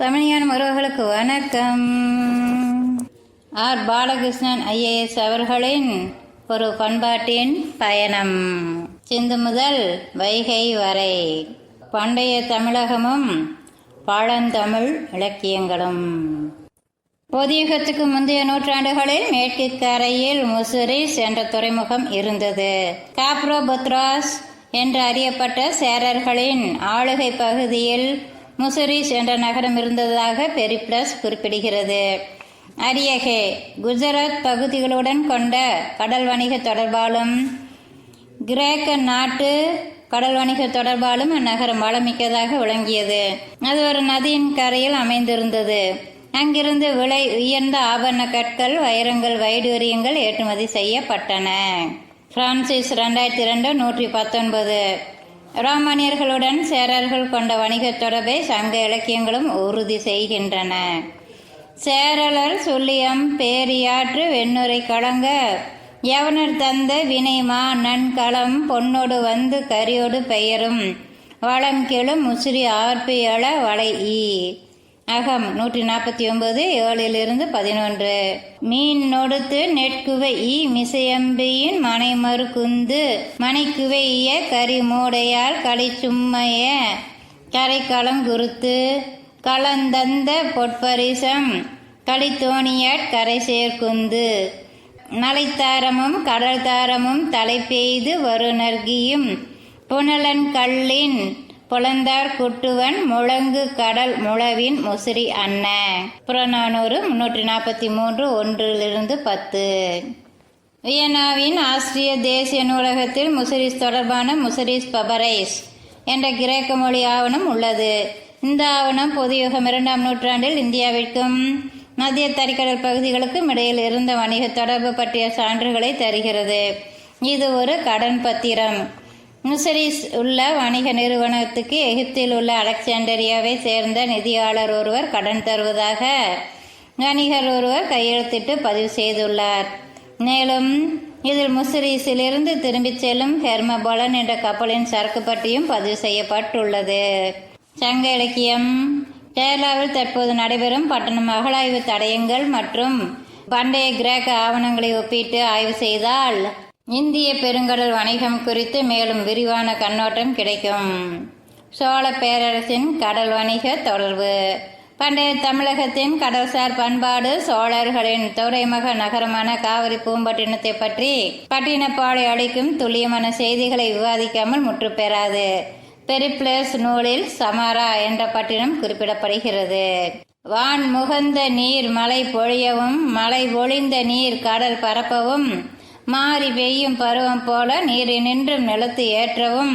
தமிழியான உறவுகளுக்கு வணக்கம். R. Balakrishnan IAS அவர்களின் ஒரு பண்பாட்டின் பயணம். சிந்து முதல் வைகை வரை பண்டைய தமிழகமும் பழந்தமிழ் இலக்கியங்களும். பொதியுகத்துக்கு முந்தைய நூற்றாண்டுகளில் மேற்கு கரையில் என்ற துறைமுகம் இருந்தது. காப்ரோபத்ராஸ் என்று அறியப்பட்ட சேரர்களின் ஆளுகை பகுதியில் முசிரிஸ் என்ற நகரம் இருந்ததாக பெரிப்ளஸ் குறிப்பிடுகிறது. அரியகே குஜராத் பகுதிகளுடன் கொண்ட கடல் வணிக தொடர்பாலும் கிரேக்க நாட்டு கடல் வணிக தொடர்பாலும் அந்நகரம் வளமிக்கதாக விளங்கியது. அது ஒரு நதியின் கரையில் அமைந்திருந்தது. அங்கிருந்து விலை உயர்ந்த ஆபரண கற்கள் வைரங்கள் வைடூரியங்கள் ஏற்றுமதி செய்யப்பட்டன. பிரான்சிஸ் ரெண்டாயிரத்தி ரெண்டு நூற்றி பத்தொன்பது. ரோமானியர்களுடன் சேரர்கள் கொண்ட வணிகத் தொடர்பை சங்க இலக்கியங்களும் உறுதி செய்கின்றன. சேரலர் சுள்ளியம் பேரியாற்று வெண்ணுரை கலங்க யவனர் தந்த வினைமா நன்களம் பொன்னோடு வந்து கரியோடு பெயரும் வளம் முசிறி ஆர்பியள வளை ஈ. அகம் நூற்றி நாற்பத்தி ஒன்பது ஏழிலிருந்து பதினொன்று. மீன் நொடுத்து நெட்குவை ஈ மிசையம்பியின் மனை மறுக்குந்து மனைக்குவைய கரி மூடையால் களி சும்மைய கரைக்களம் குருத்து களந்தந்த பொற்பரிசம் களித்தோணியாட் கரை சேர்க்குந்து மலைத்தாரமும் கடல் தாரமும் தலை பெய்து வருணர்கியும் புனலன் கல்லின் புலந்தார் குட்டுவன் முழங்கு கடல் முழவின் முசிறி அன்ன. புறநானூறு முன்னூற்றி நாற்பத்தி மூன்று ஒன்றிலிருந்து பத்து. வியன்னாவின் ஆஸ்திரிய தேசிய நூலகத்தில் முசிரிஸ் தொடர்பான முசிரிஸ் பபரைஸ் என்ற கிரேக்க மொழி ஆவணம் உள்ளது. இந்த ஆவணம் பொதுயுகம் இரண்டாம் நூற்றாண்டில் இந்தியாவிற்கும் மத்திய தரிக்கடல் பகுதிகளுக்கும் இடையில் இருந்த வணிக தொடர்பு பற்றிய சான்றுகளை தருகிறது. இது ஒரு கடன் பத்திரம். முசரிஸ் உள்ள வணிக நிறுவனத்துக்கு எகிப்தில் உள்ள அலெக்சாண்டரியாவை சேர்ந்த நிதியாளர் ஒருவர் கடன் தருவதாக வணிகர் ஒருவர் கையெழுத்திட்டு பதிவு செய்துள்ளார். மேலும் இதில் முசிரிஸிலிருந்து திரும்பிச் செல்லும் ஹெர்மபலன் என்ற கப்பலின் சரக்கு பட்டியும் பதிவு செய்யப்பட்டுள்ளது. சங்க இலக்கியம். கேரளாவில் தற்போது நடைபெறும் பட்டணம் அகழாய்வு தடயங்கள் மற்றும் பண்டைய கிரேக்க ஆவணங்களை ஒப்பிட்டு ஆய்வு செய்தால் இந்திய பெருங்கடல் வணிகம் குறித்து மேலும் விரிவான கண்ணோட்டம் கிடைக்கும். சோழ பேரரசின் கடல் வணிக தொடர்பு. பண்டைய தமிழகத்தின் கடல்சார் பண்பாடு சோழர்களின் துறைமுக நகரமான காவிரி பூம்பட்டினத்தை பற்றி பட்டினப்பாடை அளிக்கும் துல்லியமான செய்திகளை விவாதிக்காமல் முற்றுப்பெறாது. பெரிப்ளஸ் நூலில் சமாரா என்ற பட்டினம் குறிப்பிடப்படுகிறது. வான் முகந்த நீர் மழை பொழியவும் மலை ஒளிந்த நீர் கடல் பரப்பவும் மாறி பெய்யும் பருவம் போல நீரினின்றும் நிலத்து ஏற்றவும்.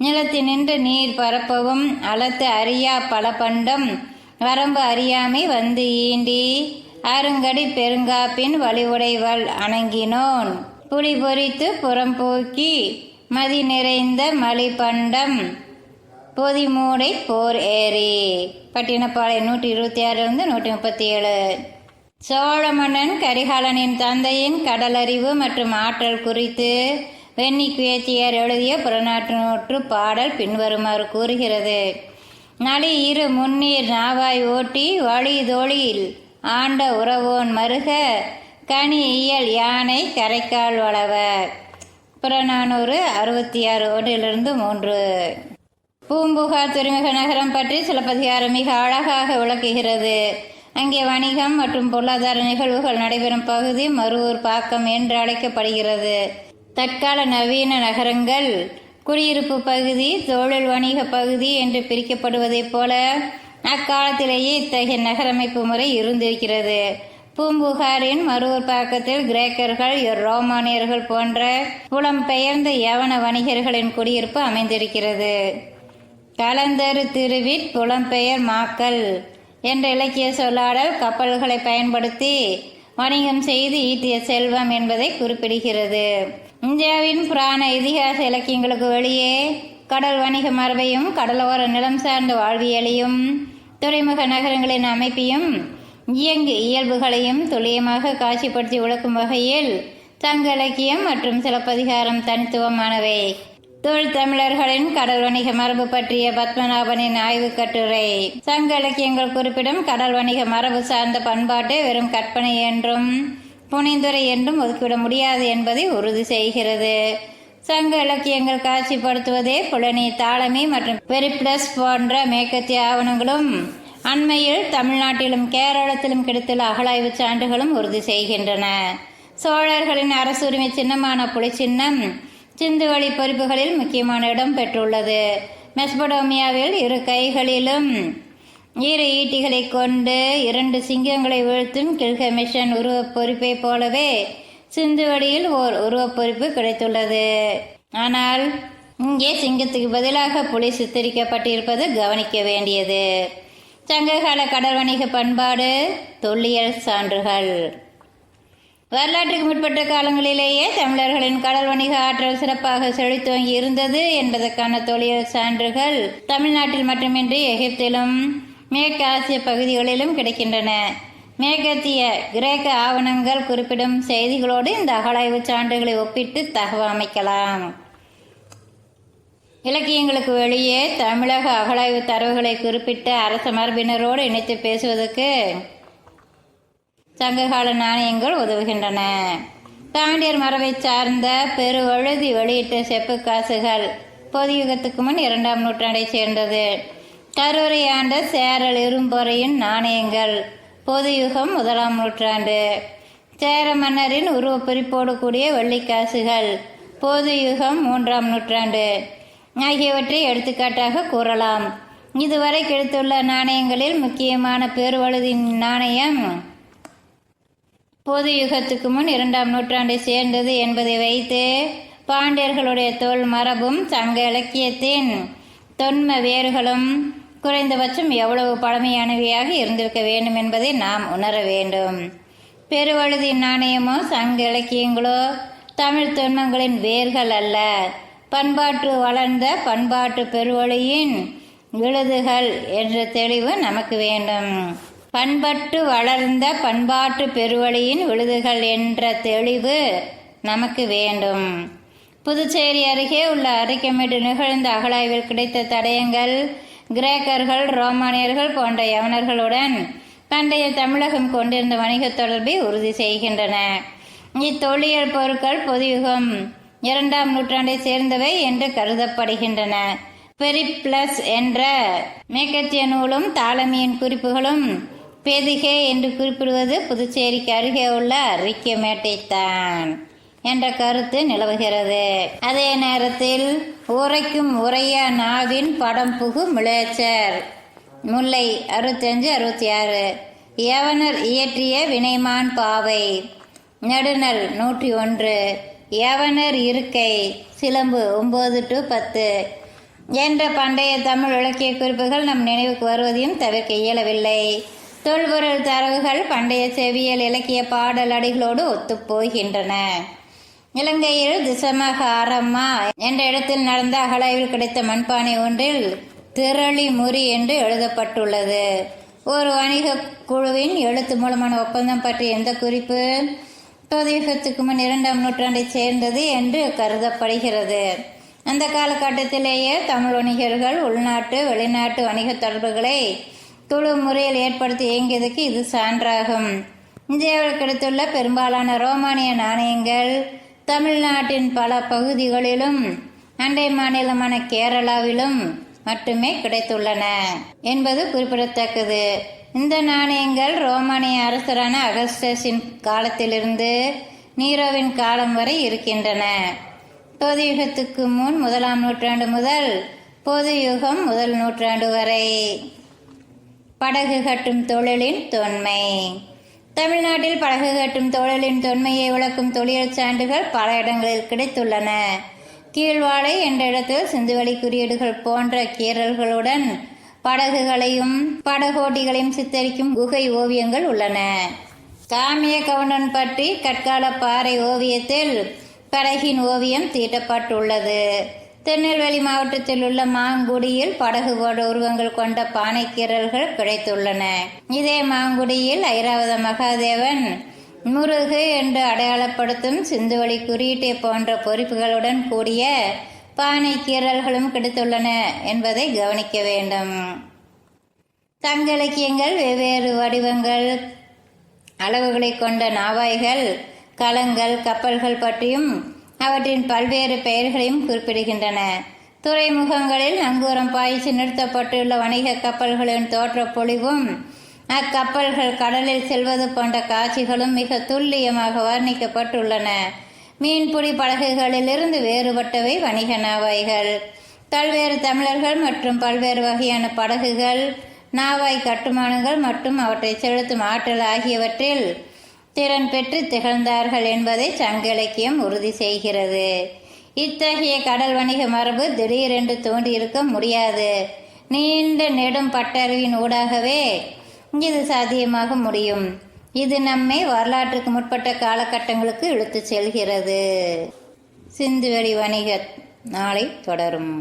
நிலத்தினின்று நீர் பரப்பவும். அளத்து அறியா பல பண்டம் வரம்பு அறியாமை வந்து ஈண்டி. அருங்கடி பெருங்காப்பின் வழிவுடைவள் அணங்கினோன். புலி பொறித்து புறம் போக்கி. மதி நிறைந்த மலிபண்டம். பொதிமூடை போர் ஏரி பட்டினப்பாளையம் நூற்றி இருபத்தி ஆறுலேருந்து நூற்றி முப்பத்தி ஏழு. சோழ மன்னன் கரிகாலனின் தந்தையின் கடலறிவு மற்றும் ஆற்றல் குறித்து வெண்ணி குயத்தியார் எழுதிய புறநாற்று நூற்று பாடல் பின்வருமாறு கூறுகிறது. நளி இரு முன்னீர் நாவாய் ஓட்டி வழி தோழியில் ஆண்ட உறவோன் மருக கனி இயல் யானை கரைக்கால் வளவ. புறநானூறு அறுபத்தி ஆறு ஒன்றிலிருந்து மூன்று. பூம்புகார் துறைமுக நகரம் பற்றி சிலப்பதிகாரம் மிக அழகாக விளக்குகிறது. அங்கே வணிகம் மற்றும் பொருளாதார நிகழ்வுகள் நடைபெறும் பகுதி மருவூர் பாக்கம் என்று அழைக்கப்படுகிறது. தற்கால நவீன நகரங்கள் குடியிருப்பு பகுதி தொழில் வணிக பகுதி என்று பிரிக்கப்படுவதைப் போல அக்காலத்திலேயே இத்தகைய நகரமைப்பு முறை இருந்திருக்கிறது. பூம்புகாரின் மருவூர் பாக்கத்தில் கிரேக்கர்கள் ரோமானியர்கள் போன்ற புலம்பெயர்ந்த யவன வணிகர்களின் குடியிருப்பு அமைந்திருக்கிறது. கலந்தரு திருவிட் புலம்பெயர் மாக்கள் என்ற இலக்கிய சொல்லாடல் கப்பல்களை பயன்படுத்தி வணிகம் செய்து ஈட்டிய செல்வம் என்பதை குறிப்பிடுகிறது. இந்தியாவின் புராண இதிகாச இலக்கியங்களுக்கு வெளியே கடல் வணிக மரபையும் கடலோர நிலம் சார்ந்த வாழ்வியலையும் துறைமுக நகரங்களின் அமைப்பையும் இயங்கு இயல்புகளையும் துல்லியமாக காட்சிப்படுத்தி விளக்கும் வகையில் சங்க இலக்கியம் மற்றும் சிலப்பதிகாரம் தனித்துவமானவை. தொழில் தமிழர்களின் கடல் வணிக மரபு பற்றிய பத்மநாபனின் ஆய்வு கட்டுரை. சங்க இலக்கியங்கள் குறிப்பிடும் கடல் வணிக மரபு சார்ந்த பண்பாட்டை வெறும் கற்பனை என்றும் புனிந்துரை என்றும் ஒதுக்கிவிட முடியாது என்பதை உறுதி செய்கிறது. சங்க இலக்கியங்கள் காட்சிப்படுத்துவதே புலனி தாளமி மற்றும் பெரிப்ளஸ் போன்ற மேற்கத்திய ஆவணங்களும் அண்மையில் தமிழ்நாட்டிலும் கேரளத்திலும் கிடைத்துள்ள அகழாய்வு சான்றுகளும் உறுதி செய்கின்றன. சோழர்களின் அரசுரிமை சின்னமான புலிச்சின்னம் சிந்துவெளி பொறிப்புகளில் முக்கியமான இடம் பெற்றுள்ளது. மெஸ்படோமியாவில் இரு கைகளிலும் இரு ஈட்டிகளை கொண்டு இரண்டு சிங்கங்களை வீழ்த்தும் கில்கமிஷன் உருவப் பொறிப்பை போலவே சிந்துவெளியில் ஓர் உருவப் பொறிப்பு கிடைத்துள்ளது. ஆனால் இங்கே சிங்கத்துக்கு பதிலாக புலி சித்தரிக்கப்பட்டிருப்பது கவனிக்க வேண்டியது. சங்ககால கடல் வணிக பண்பாடு தொல்லியல் சான்றுகள். வரலாற்றுக்கு முற்பட்ட காலங்களிலேயே தமிழர்களின் கடல் வணிக ஆற்றல் சிறப்பாக செழித்தோங்கி இருந்தது என்பதற்கான தொழில் சான்றுகள் தமிழ்நாட்டில் மட்டுமின்றி எகிப்திலும் மேற்கு ஆசிய பகுதிகளிலும் கிடைக்கின்றன. மேற்கத்திய கிரேக்க ஆவணங்கள் குறிப்பிடும் செய்திகளோடு இந்த அகலாய்வு சான்றுகளை ஒப்பிட்டு தகவல் அமைக்கலாம். இலக்கியங்களுக்கு வெளியே தமிழக அகலாய்வு தரவுகளை குறிப்பிட்ட அரச மரபினரோடு இணைத்து பேசுவதற்கு சங்ககால நாணயங்கள் உதவுகின்றன. பாண்டியர் மரபை சார்ந்த பெருவழுதி வெளியிட்ட செப்பு காசுகள் பொதுயுகத்துக்கு முன் இரண்டாம் நூற்றாண்டைச் சேர்ந்தது. கருவறை ஆண்ட சேரல் இரும்பொறையின் நாணயங்கள் பொதுயுகம் முதலாம் நூற்றாண்டு. சேர மன்னரின் உருவப்பிரிப்போடு கூடிய வெள்ளிக்காசுகள் பொதுயுகம் மூன்றாம் நூற்றாண்டு. ஆகியவற்றை எடுத்துக்காட்டாக கூறலாம். இதுவரை கிடைத்துள்ள நாணயங்களில் முக்கியமான பெருவழுதின் நாணயம் பொது யுகத்துக்கு முன் இரண்டாம் நூற்றாண்டை சேர்ந்தது என்பதை வைத்து பாண்டியர்களுடைய தோல் மரபும் சங்க இலக்கியத்தின் தொன்ம வேர்களும் குறைந்தபட்சம் எவ்வளவு பழமையானவையாக இருந்திருக்க வேண்டும் என்பதை நாம் உணர வேண்டும். பெருவழுதி நாணயமோ சங்க இலக்கியங்களோ தமிழ் தொன்மங்களின் வேர்கள் அல்ல. பண்பாட்டு வளர்ந்த பண்பாட்டு பெருவழியின் விழுதுகள் என்ற தெளிவு நமக்கு வேண்டும். பண்பட்டு வளர்ந்த பண்பாட்டு பெருவழியின் விழுதுகள் என்ற தெளிவு நமக்கு வேண்டும். புதுச்சேரி அருகே உள்ள அரிக்கமேடு நிகழ்ந்த அகழாய்வில் கிடைத்த தடயங்கள் கிரேக்கர்கள் ரோமானியர்கள் போன்ற யவனர்களுடன் பண்டைய தமிழகம் கொண்டிருந்த வணிகத் தொடர்பை உறுதி செய்கின்றன. இத்தொழியல் பொருட்கள் பொதுயுகம் இரண்டாம் நூற்றாண்டை சேர்ந்தவை என்று கருதப்படுகின்றன. பெரிப்ளஸ் என்ற மேற்கத்திய நூலும் தாளமியின் குறிப்புகளும் பெதுகே என்று குறிப்பிடுவது புதுச்சேரிக்கு அருகே உள்ள ரிக்கமேட்டைத்தான் என்ற கருத்து நிலவுகிறது. அதே நேரத்தில் உரைக்கும் உரைய நாவின் படம் புகு முளேச்சர் முல்லை அறுபத்தஞ்சு அறுபத்தி ஆறு யவனர் இயற்றிய வினைமான் பாவை. நெடுநல் நூற்றி ஒன்று. யவனர் இருக்கை சிலம்பு ஒம்பது டு பத்து. என்ற பண்டைய தமிழ் இலக்கிய குறிப்புகள் நம் நினைவுக்கு வருவதையும் தவிர்க்க இயலவில்லை. தொல்பொருள் தரவுகள் பண்டைய செவியல் இலக்கிய பாடல் அடிகளோடு ஒத்துப்போகின்றன. இலங்கையில் திசமக ஆரம்மா என்ற இடத்தில் நடந்த அகலாய்வில் கிடைத்த மண்பானை ஒன்றில் திரளி முறி என்று எழுதப்பட்டுள்ளது. ஒரு வணிக குழுவின் எழுத்து மூலமான ஒப்பந்தம் பற்றி எந்த குறிப்பு தொதியுகத்துக்கு முன் இரண்டாம் நூற்றாண்டைச் சேர்ந்தது என்று கருதப்படுகிறது. அந்த காலகட்டத்திலேயே தமிழ் வணிகர்கள் உள்நாட்டு வெளிநாட்டு வணிக தொடர்புகளை துளு முறையில் ஏற்படுத்தி இயங்கியதுக்கு இது சான்றாகும். இந்தியாவில் கிடைத்துள்ள பெரும்பாலான ரோமானிய நாணயங்கள் தமிழ்நாட்டின் பல பகுதிகளிலும் அண்டை மாநிலமான கேரளாவிலும் மட்டுமே கிடைத்துள்ளன என்பது குறிப்பிடத்தக்கது. இந்த நாணயங்கள் ரோமானிய அரசரான அகஸ்டஸின் காலத்திலிருந்து நீரோவின் காலம் வரை இருக்கின்றன. பொது யுகத்துக்கு முன் முதலாம் நூற்றாண்டு முதல் பொது யுகம் முதல் நூற்றாண்டு வரை. படகு கட்டும் தொழிலின் தொன்மை. தமிழ்நாட்டில் படகு கட்டும் தொழிலின் தொன்மையை விளக்கும் தொழில் சான்றுகள் பல இடங்களில் கிடைத்துள்ளன. கீழ்வாழை என்ற இடத்தில் சிந்துவெளி குறியீடுகள் போன்ற கீறல்களுடன் படகுகளையும் படகோட்டிகளையும் சித்தரிக்கும் குகை ஓவியங்கள் உள்ளன. காமிய கவுண்டன் பற்றி கற்கால பாறை ஓவியத்தில் படகின் ஓவியம் தீட்டப்பட்டுள்ளது. திருநெல்வேலி மாவட்டத்தில் உள்ள மாங்குடியில் படகு போட உருவங்கள் கொண்ட பானைக்கீரல்கள் கிடைத்துள்ளன. இதே மாங்குடியில் ஐராவத மகாதேவன் முருகு என்று அடையாளப்படுத்தும் சிந்துவழி குறியீட்டை போன்ற பொறிப்புகளுடன் கூடிய பானை கீறல்களும் கிடைத்துள்ளன என்பதை கவனிக்க வேண்டும். தங்க இலக்கியங்கள் வெவ்வேறு வடிவங்கள் அளவுகளை கொண்ட நாவாய்கள் களங்கள் கப்பல்கள் பற்றியும் அவற்றின் பல்வேறு பெயர்களையும் குறிப்பிடுகின்றன. துறைமுகங்களில் நங்கூரம் பாய்ச்சி நிறுத்தப்பட்டுள்ள வணிக கப்பல்களின் தோற்றப்பொழிவும் அக்கப்பல்கள் கடலில் செல்வது போன்ற காட்சிகளும் மிக துல்லியமாக வர்ணிக்கப்பட்டுள்ளன. மீன்பிடி படகுகளிலிருந்து வேறுபட்டவை வணிக நாவாய்கள் பல்வேறு தமிழர்கள் மற்றும் பல்வேறு வகையான படகுகள் நாவாய் கட்டுமானங்கள் மற்றும் அவற்றை செலுத்தும் ஆற்றல் ஆகியவற்றில் திறன் பெற்று திகழ்ந்தார்கள் என்பதை சங்க இலக்கியம் உறுதி செய்கிறது. இத்தகைய கடல் வணிக மரபு திடீரென்று தோன்றியிருக்க முடியாது. நீண்ட நெடும் பட்டறிவின் ஊடாகவே இது சாத்தியமாக முடியும். இது நம்மை வரலாற்றுக்கு முற்பட்ட காலகட்டங்களுக்கு இழுத்துச் செல்கிறது. சிந்துவெளி வணிக நாளை தொடரும்.